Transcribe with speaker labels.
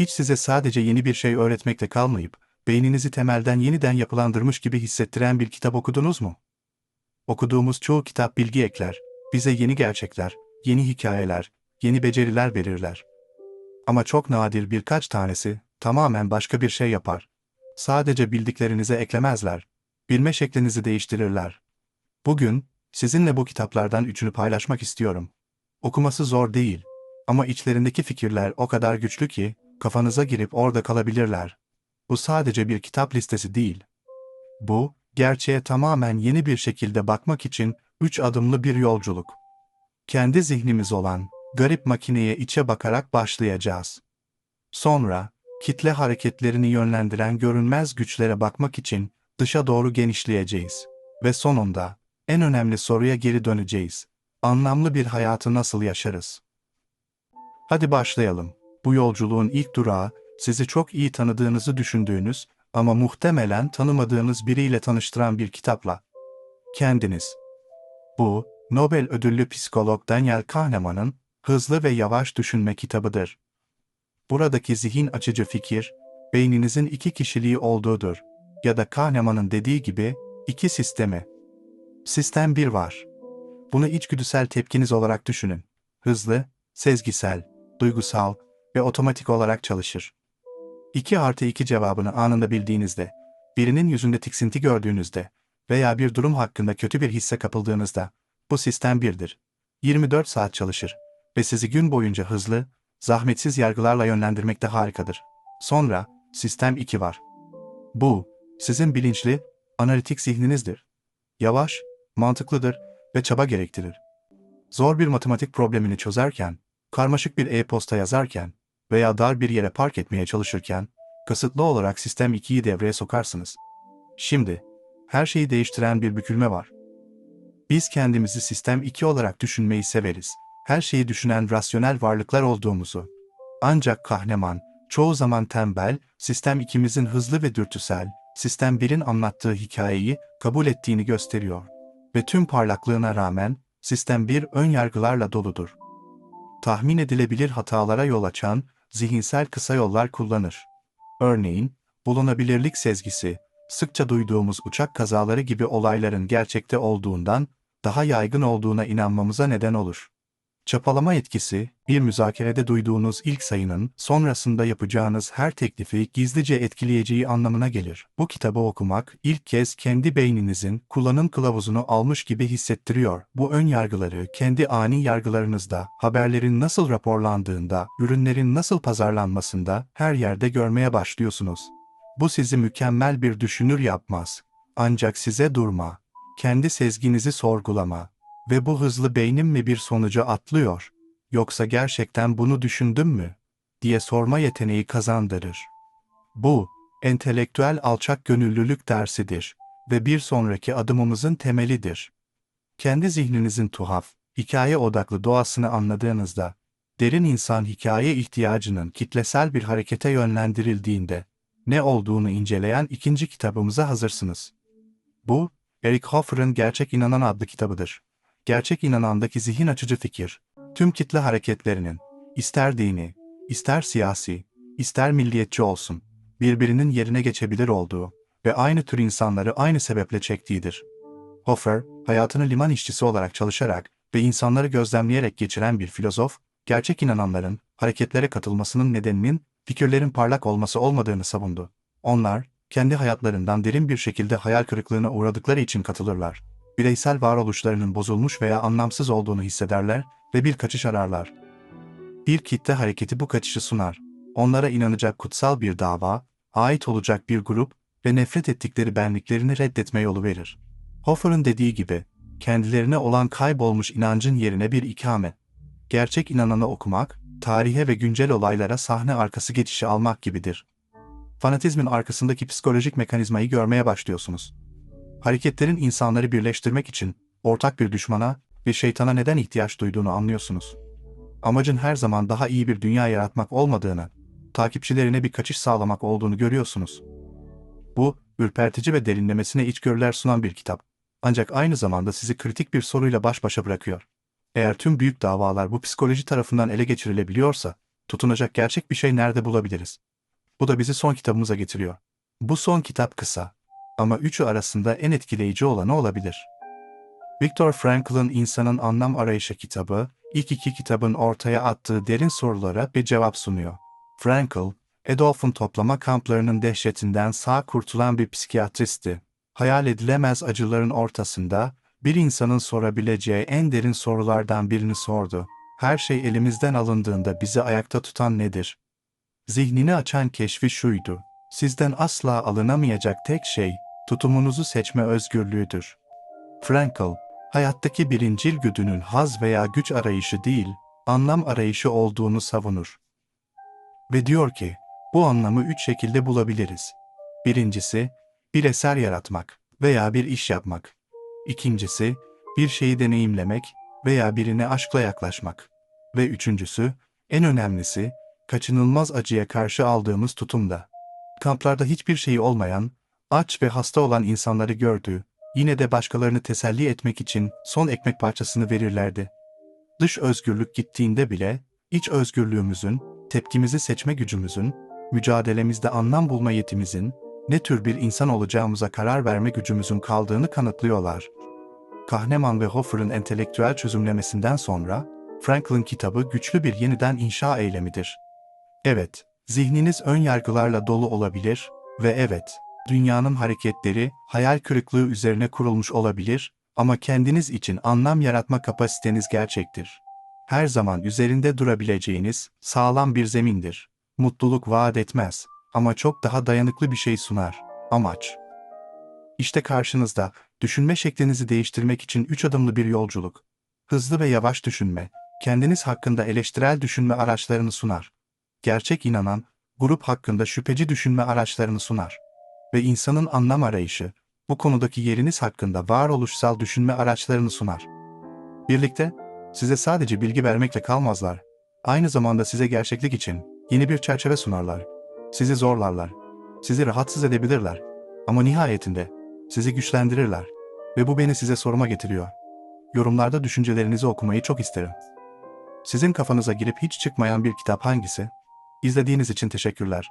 Speaker 1: hiç size sadece yeni bir şey öğretmekte kalmayıp, beyninizi temelden yeniden yapılandırmış gibi hissettiren bir kitap okudunuz mu? Okuduğumuz çoğu kitap bilgi ekler, bize yeni gerçekler, yeni hikayeler, yeni beceriler verirler. Ama çok nadir birkaç tanesi tamamen başka bir şey yapar. Sadece bildiklerinize eklemezler. Bilme şeklinizi değiştirirler. Bugün sizinle bu kitaplardan üçünü paylaşmak istiyorum. Okuması zor değil ama içlerindeki fikirler o kadar güçlü ki kafanıza girip orada kalabilirler. Bu sadece bir kitap listesi değil. Bu, gerçeğe tamamen yeni bir şekilde bakmak için üç adımlı bir yolculuk. Kendi zihnimiz olan garip makineye içe bakarak başlayacağız. Sonra, kitle hareketlerini yönlendiren görünmez güçlere bakmak için dışa doğru genişleyeceğiz. Ve sonunda, en önemli soruya geri döneceğiz. Anlamlı bir hayatı nasıl yaşarız? Hadi başlayalım. Bu yolculuğun ilk durağı, sizi çok iyi tanıdığınızı düşündüğünüz ama muhtemelen tanımadığınız biriyle tanıştıran bir kitapla. Kendiniz. Bu, Nobel ödüllü psikolog Daniel Kahneman'ın Hızlı ve Yavaş Düşünme kitabıdır. Buradaki zihin açıcı fikir, beyninizin iki kişiliği olduğudur. Ya da Kahneman'ın dediği gibi, iki sistemi. Sistem 1 var. Bunu içgüdüsel tepkiniz olarak düşünün. Hızlı, sezgisel, duygusal ve otomatik olarak çalışır. 2 artı 2 cevabını anında bildiğinizde, birinin yüzünde tiksinti gördüğünüzde veya bir durum hakkında kötü bir hisse kapıldığınızda, bu sistem 1'dir. 24 saat çalışır ve sizi gün boyunca hızlı, zahmetsiz yargılarla yönlendirmekte harikadır. Sonra, sistem 2 var. Bu, sizin bilinçli, analitik zihninizdir. Yavaş, mantıklıdır ve çaba gerektirir. Zor bir matematik problemini çözerken, karmaşık bir e-posta yazarken veya dar bir yere park etmeye çalışırken, kasıtlı olarak sistem 2'yi devreye sokarsınız. Şimdi, her şeyi değiştiren bir bükülme var. Biz kendimizi sistem 2 olarak düşünmeyi severiz. Her şeyi düşünen rasyonel varlıklar olduğumuzu. Ancak Kahneman, çoğu zaman tembel, sistem 2'mizin hızlı ve dürtüsel, sistem 1'in anlattığı hikayeyi kabul ettiğini gösteriyor. Ve tüm parlaklığına rağmen, sistem 1 ön yargılarla doludur. Tahmin edilebilir hatalara yol açan, zihinsel kısa yollar kullanır. Örneğin, bulunabilirlik sezgisi, sıkça duyduğumuz uçak kazaları gibi olayların gerçekte olduğundan daha yaygın olduğuna inanmamıza neden olur. Çapalama etkisi, bir müzakerede duyduğunuz ilk sayının sonrasında yapacağınız her teklifi gizlice etkileyeceği anlamına gelir. Bu kitabı okumak ilk kez kendi beyninizin kullanım kılavuzunu almış gibi hissettiriyor. Bu ön yargıları kendi ani yargılarınızda, haberlerin nasıl raporlandığında, ürünlerin nasıl pazarlanmasında her yerde görmeye başlıyorsunuz. Bu sizi mükemmel bir düşünür yapmaz. Ancak size durma, kendi sezginizi sorgulama ve bu hızlı beynim mi bir sonuca atlıyor, yoksa gerçekten bunu düşündüm mü, diye sorma yeteneği kazandırır. Bu, entelektüel alçak gönüllülük dersidir ve bir sonraki adımımızın temelidir. Kendi zihninizin tuhaf, hikaye odaklı doğasını anladığınızda, derin insan hikaye ihtiyacının kitlesel bir harekete yönlendirildiğinde, ne olduğunu inceleyen ikinci kitabımıza hazırsınız. Bu, Eric Hoffer'ın Gerçek İnanan adlı kitabıdır. Gerçek inanandaki zihin açıcı fikir, tüm kitle hareketlerinin, ister dini, ister siyasi, ister milliyetçi olsun, birbirinin yerine geçebilir olduğu ve aynı tür insanları aynı sebeple çektiğidir. Hoffer, hayatını liman işçisi olarak çalışarak ve insanları gözlemleyerek geçiren bir filozof, gerçek inananların hareketlere katılmasının nedeninin fikirlerin parlak olması olmadığını savundu. Onlar, kendi hayatlarından derin bir şekilde hayal kırıklığına uğradıkları için katılırlar. Bireysel varoluşlarının bozulmuş veya anlamsız olduğunu hissederler ve bir kaçış ararlar. Bir kitle hareketi bu kaçışı sunar. Onlara inanacak kutsal bir dava, ait olacak bir grup ve nefret ettikleri benliklerini reddetme yolu verir. Hoffer'ın dediği gibi, kendilerine olan kaybolmuş inancın yerine bir ikame. Gerçek inananı okumak, tarihe ve güncel olaylara sahne arkası geçişi almak gibidir. Fanatizmin arkasındaki psikolojik mekanizmayı görmeye başlıyorsunuz. Hareketlerin insanları birleştirmek için ortak bir düşmana ve şeytana neden ihtiyaç duyduğunu anlıyorsunuz. Amacın her zaman daha iyi bir dünya yaratmak olmadığını, takipçilerine bir kaçış sağlamak olduğunu görüyorsunuz. Bu, ürpertici ve derinlemesine içgörüler sunan bir kitap. Ancak aynı zamanda sizi kritik bir soruyla baş başa bırakıyor. Eğer tüm büyük davalar bu psikoloji tarafından ele geçirilebiliyorsa, tutunacak gerçek bir şey nerede bulabiliriz? Bu da bizi son kitabımıza getiriyor. Bu son kitap kısa ama üçü arasında en etkileyici olanı olabilir. Viktor Frankl'ın İnsanın Anlam Arayışı kitabı, ilk iki kitabın ortaya attığı derin sorulara bir cevap sunuyor. Frankl, Adolf'un toplama kamplarının dehşetinden sağ kurtulan bir psikiyatristti. Hayal edilemez acıların ortasında, bir insanın sorabileceği en derin sorulardan birini sordu. Her şey elimizden alındığında bizi ayakta tutan nedir? Zihnini açan keşfi şuydu. Sizden asla alınamayacak tek şey, tutumunuzu seçme özgürlüğüdür. Frankl, hayattaki birincil güdünün haz veya güç arayışı değil, anlam arayışı olduğunu savunur. Ve diyor ki, bu anlamı üç şekilde bulabiliriz. Birincisi, bir eser yaratmak veya bir iş yapmak. İkincisi, bir şeyi deneyimlemek veya birine aşkla yaklaşmak. Ve üçüncüsü, en önemlisi, kaçınılmaz acıya karşı aldığımız tutumda. Kamplarda hiçbir şeyi olmayan, aç ve hasta olan insanları gördü, yine de başkalarını teselli etmek için son ekmek parçasını verirlerdi. Dış özgürlük gittiğinde bile, iç özgürlüğümüzün, tepkimizi seçme gücümüzün, mücadelemizde anlam bulma yetimizin, ne tür bir insan olacağımıza karar verme gücümüzün kaldığını kanıtlıyorlar. Kahneman ve Hoffer'ın entelektüel çözümlemesinden sonra, Franklin kitabı güçlü bir yeniden inşa eylemidir. Evet, zihniniz ön yargılarla dolu olabilir ve evet, dünyanın hareketleri hayal kırıklığı üzerine kurulmuş olabilir ama kendiniz için anlam yaratma kapasiteniz gerçektir. Her zaman üzerinde durabileceğiniz sağlam bir zemindir. Mutluluk vaat etmez ama çok daha dayanıklı bir şey sunar. Amaç. İşte karşınızda düşünme şeklinizi değiştirmek için üç adımlı bir yolculuk. Hızlı ve yavaş düşünme, kendiniz hakkında eleştirel düşünme araçlarını sunar. Gerçek inanan, grup hakkında şüpheci düşünme araçlarını sunar. Ve insanın anlam arayışı, bu konudaki yeriniz hakkında varoluşsal düşünme araçlarını sunar. Birlikte, size sadece bilgi vermekle kalmazlar. Aynı zamanda size gerçeklik için yeni bir çerçeve sunarlar. Sizi zorlarlar. Sizi rahatsız edebilirler. Ama nihayetinde sizi güçlendirirler. Ve bu beni size soruma getiriyor. Yorumlarda düşüncelerinizi okumayı çok isterim. Sizin kafanıza girip hiç çıkmayan bir kitap hangisi? İzlediğiniz için teşekkürler.